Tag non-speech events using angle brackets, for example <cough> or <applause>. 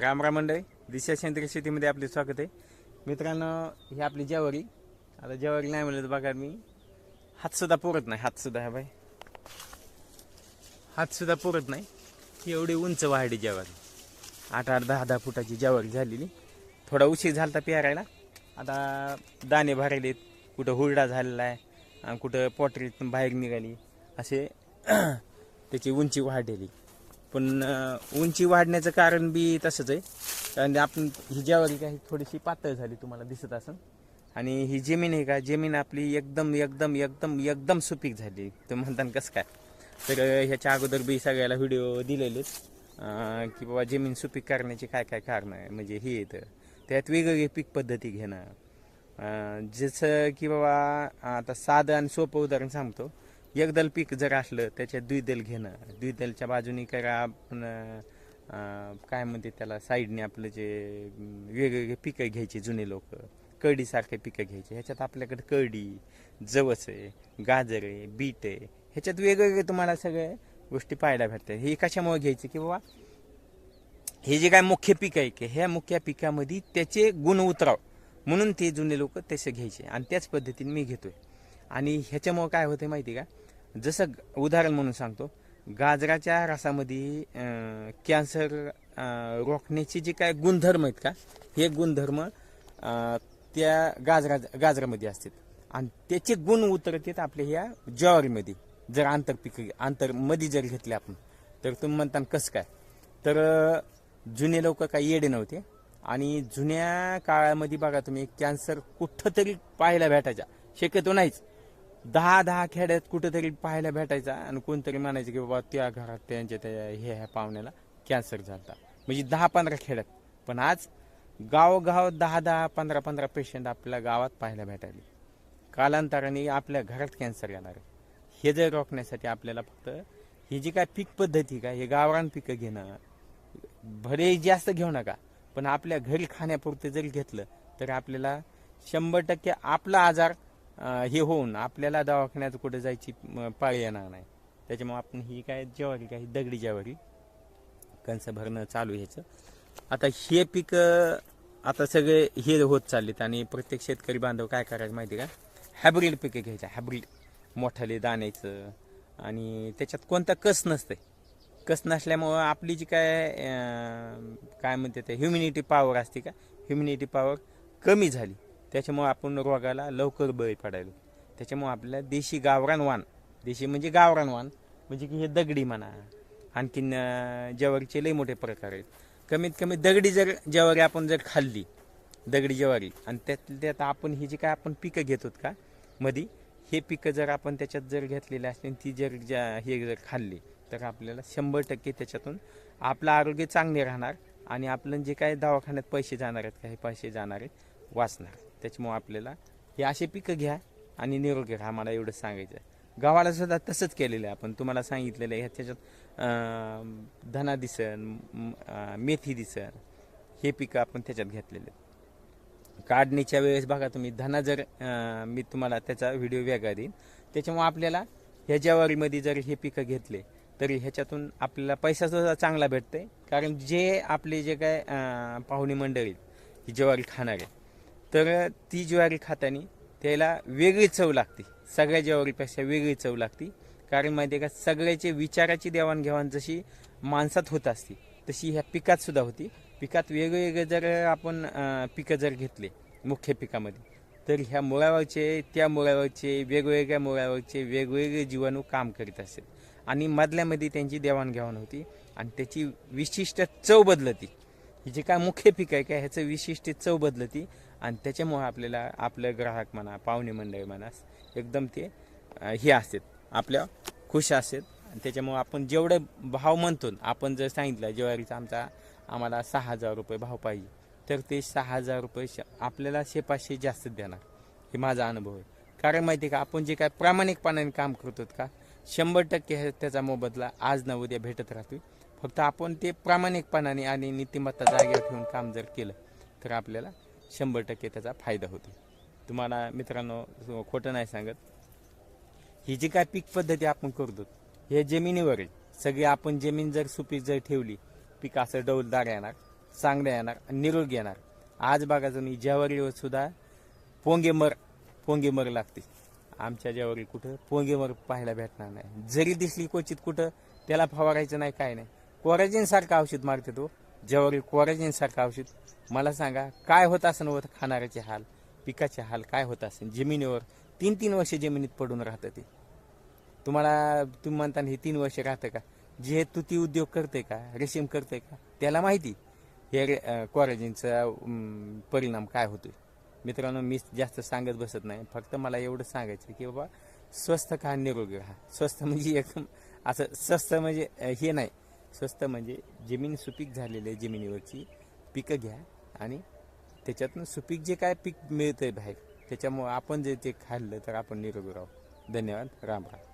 राम राम मंडळी दिशा सेंद्रिय शेतीमध्ये आपले स्वागत आहे. मित्रांनो ही आपली ज्वारी. आता ज्वारी नाही म्हणलं तर बघा मी हातसुद्धा पुरत नाही हातसुद्धा ह्या बाई. हातसुद्धा पुरत नाही. ही एवढी उंच वाढली ज्वारी. आठ आठ दहा दहा फुटाची ज्वारी झालेली. थोडा उशीर झाला पेरायला. आता दाणे भरायलेत कुठं हुरडा झालेला आहे आणि कुठं पोटरीतून बाहेर निघाली. असे <clears throat> त्याची उंची वाढलेली. पण उंची वाढण्याचं कारण बी तसंच आहे. कारण आपण ही ज्वारी काय थोडीशी पातळ झाली तुम्हाला दिसत असेल. आणि ही जमीन आहे का? जमीन आपली एकदम एकदम एकदम एकदम सुपीक झाली. तर म्हणताना कसं काय? तर ह्याच्या अगोदर बी सगळ्याला व्हिडिओ दिलेलेच की बाबा जमीन सुपीक करण्याची काय काय कारण आहे? म्हणजे हे येतं त्यात वेगवेगळी पीक पद्धती घेणं. जसं की बाबा आता साधं आणि सोपं उदाहरण सांगतो. एकदल पीक जर असलं त्याच्या द्विदल घेणं. द्विदलच्या बाजूने करा आपण काय म्हणते त्याला साईडने आपलं जे वेगवेगळे पिकं घ्यायचे जुने लोक. कळडीसारखे पिकं घ्यायचे. ह्याच्यात आपल्याकडे कळडी जवस आहे गाजर आहे बीट आहे ह्याच्यात वेगवेगळे तुम्हाला सगळे गोष्टी पाहायला भेटतात. हे कशामुळे घ्यायचे की बाबा हे जे काय मुख्य पीक आहे की ह्या मुख्य पिकामध्ये त्याचे गुण उतराव. म्हणून ते जुने लोक तसे घ्यायचे. आणि त्याच पद्धतीने मी घेतोय. आणि ह्याच्यामुळं काय होतं माहिती का? जसं ग- उदाहरण म्हणून सांगतो. गाजराच्या रसामध्ये कॅन्सर रोखण्याचे जे काय गुणधर्म आहेत का हे गुणधर्म त्या गाजरा गाजरामध्ये असतात. आणि त्याचे गुण उतरतात आपल्या ह्या ज्वारीमध्ये. जर आंतरपीक आंतरमध्ये जर घेतले आपण तर तुम्ही म्हणता कसं काय? तर जुने लोक काही येडे नव्हते. आणि जुन्या काळामध्ये बघा तुम्ही कॅन्सर कुठं तरी पाहायला भेटायचा. शक्यतो नाहीच. दहा दहा खेड्यात कुठंतरी पाहायला भेटायचा आणि कोणतरी म्हणायचं की बाबा त्या घरात त्यांच्या त्या हे ह्या पाहुण्याला कॅन्सर झाला म्हणजे दहा पंधरा खेड्यात. पण आज गावोगाव दहा दहा पंधरा पंधरा पेशंट आपल्या गावात पाहायला भेटायले. कालांतराने आपल्या घरात कॅन्सर येणार आहे. हे जर रोखण्यासाठी आपल्याला फक्त ही जी काय पीक पद्धती का हे गावरान पिकं घेणं भले जास्त घेऊ नका पण आपल्या घरी खाण्यापुरतं जरी घेतलं तर आपल्याला शंभर टक्के आपला आजार हे होऊन आपल्याला दवाखान्यात कुठे जायची पाळी येणार नाही. त्याच्यामुळे आपण ही काय ज्वारी काय दगडी ज्वारी कणसं भरणं चालू ह्याचं आता हे पीक आता सगळे हे होत चाललेत आणि प्रत्येक शेतकरी बांधव काय करायचं माहिती आहे का? हायब्रिड पिकं घ्यायचं हायब्रिड मोठाले दाण्याचं आणि त्याच्यात कोणता कस नसते कस नसल्यामुळं आपली जी काय काय म्हणते ते ह्युमिनिटी पॉवर असते का? ह्युमिनिटी पॉवर कमी झाली. त्याच्यामुळं आपण रोगाला लवकर बळी पडायलो. त्याच्यामुळं आपल्याला देशी गावरान वाण देशी म्हणजे गावरान वाण म्हणजे की हे दगडी म्हणा. आणखीन जवारीचे ज्वारीचे लई मोठे प्रकार आहेत. कमीत कमी दगडी जर ज्वारी आपण जर खाल्ली दगडी ज्वारी आणि त्यात त्यात आपण ही जी काय आपण पिकं घेतो का मधी हे पिकं जर आपण त्याच्यात जर घेतलेली असली ती जर ज्या हे जर खाल्ली तर आपल्याला शंभर टक्के त्याच्यातून आपलं आरोग्य चांगले राहणार आणि आपलं जे काय दवाखान्यात पैसे जाणार आहेत का हे पैसे जाणार आहेत वाचणार. त्याच्यामुळे आपल्याला हे असे पिकं घ्या आणि निरोगी राहा मला एवढं सांगायचं आहे. गावाला सुद्धा तसंच केलेलं आहे आपण. तुम्हाला सांगितलेलं आहे त्याच्यात धना दिसन मेथी दिसन हे पिकं आपण त्याच्यात घेतलेले आहेत. काढणीच्या वेळेस बघा तुम्ही धना जर मी तुम्हाला त्याचा व्हिडिओ वेगळा देईन. त्याच्यामुळे आपल्याला ह्या ज्वारीमध्ये जर हे पिकं घेतले तरी ह्याच्यातून आपल्याला पैसा सुद्धा चांगला भेटतंय. कारण जे आपले जे काय पाहुणे मंडळी ही ज्वारी खाणार आहे तर ती ज्वारी खाताना त्याला वेगळी चव लागते. सगळ्या ज्वारीपेक्षा वेगळी चव लागते. कारण माहिती आहे का सगळ्याचे विचाराची देवाणघेवाण जशी माणसात होत असते तशी ह्या पिकात सुद्धा होती. पिकात वेगवेगळे जर आपण पिकं जर घेतले मुख्य पिकामध्ये तर ह्या मुळावरचे त्या मुळावरचे वेगवेगळ्या मुळावरचे वेगवेगळे जीवाणू काम करीत असतात आणि मधल्यामध्ये त्यांची देवाणघेवाण होती आणि त्याची विशिष्ट चव बदलती. ही जे काय मुख्य पीक आहे का ह्याचं विशिष्ट चव बदलती. आणि त्याच्यामुळे आपल्याला आपलं ग्राहक म्हणा पाहुणे मंडळी म्हणा एकदम ते हे असतात. आपल्या खुश असतात. आणि त्याच्यामुळे आपण जेवढे भाव म्हणतो आपण जर सांगितलं ज्वारीचा आमचा आम्हाला सहा हजार रुपये भाव पाहिजे तर ते सहा हजार रुपये श- आपल्याला शे पाचशे जास्त देणार. हे माझा अनुभव आहे. कारण माहिती आहे का आपण जे काय प्रामाणिकपणाने काम करतो का शंभर टक्के हे- त्याचा मोबदला आज ना उद्या भेटत राहतो फक्त आपण ते प्रामाणिकपणाने आणि नीतिमत्ता जागेवर ठेवून काम जर केलं तर आपल्याला शंभर टक्के त्याचा फायदा होतो. तुम्हाला मित्रांनो खोटं नाही सांगत. ही जी काय पीक पद्धती आपण करतो हे जमिनीवर आहे. सगळी आपण जमीन जर सुपीक जर ठेवली पीक असं डौलदार येणार चांगलं येणार आणि निरोगी येणार. आज बघा तुम्ही ज्यावरीवर सुद्धा पोंगेमर पोंगेमर लागते. आमच्या ज्वारी कुठं पोंगेमर पाहायला भेटणार नाही. जरी दिसली क्वचित कुठं त्याला फवारायचं नाही काय नाही. कोराजिन सारखं औषध मारते तो. ज्यावरील कोराजिन औषध मला सांगा काय होत असं होत खाणाऱ्याचे हाल पिकाचे हाल काय होत असेल जमिनीवर तीन तीन वर्ष जमिनीत पडून राहतं ते. तुम्हाला तुम्ही म्हणता हे तीन वर्ष राहतं का? जे तुती उद्योग करते का? रेशीम करते का? त्याला माहिती. हे रे- कोराजिनचा परिणाम काय होतोय? मित्रांनो मी जास्त सांगत बसत नाही. फक्त मला एवढं सांगायचं की बाबा स्वस्त खा निरोगी राहा? स्वस्त म्हणजे एकदम असं स्वस्त म्हणजे हे नाही. स्वस्त म्हणजे जमीन सुपीक झालेली आहे जमिनीवरची. पिकं घ्या आणि त्याच्यातून सुपीक जे काय पीक मिळतंय बाहेर त्याच्यामुळं आपण जे ते खाल्लं तर आपण निरोगी राहू. धन्यवाद. राम राम.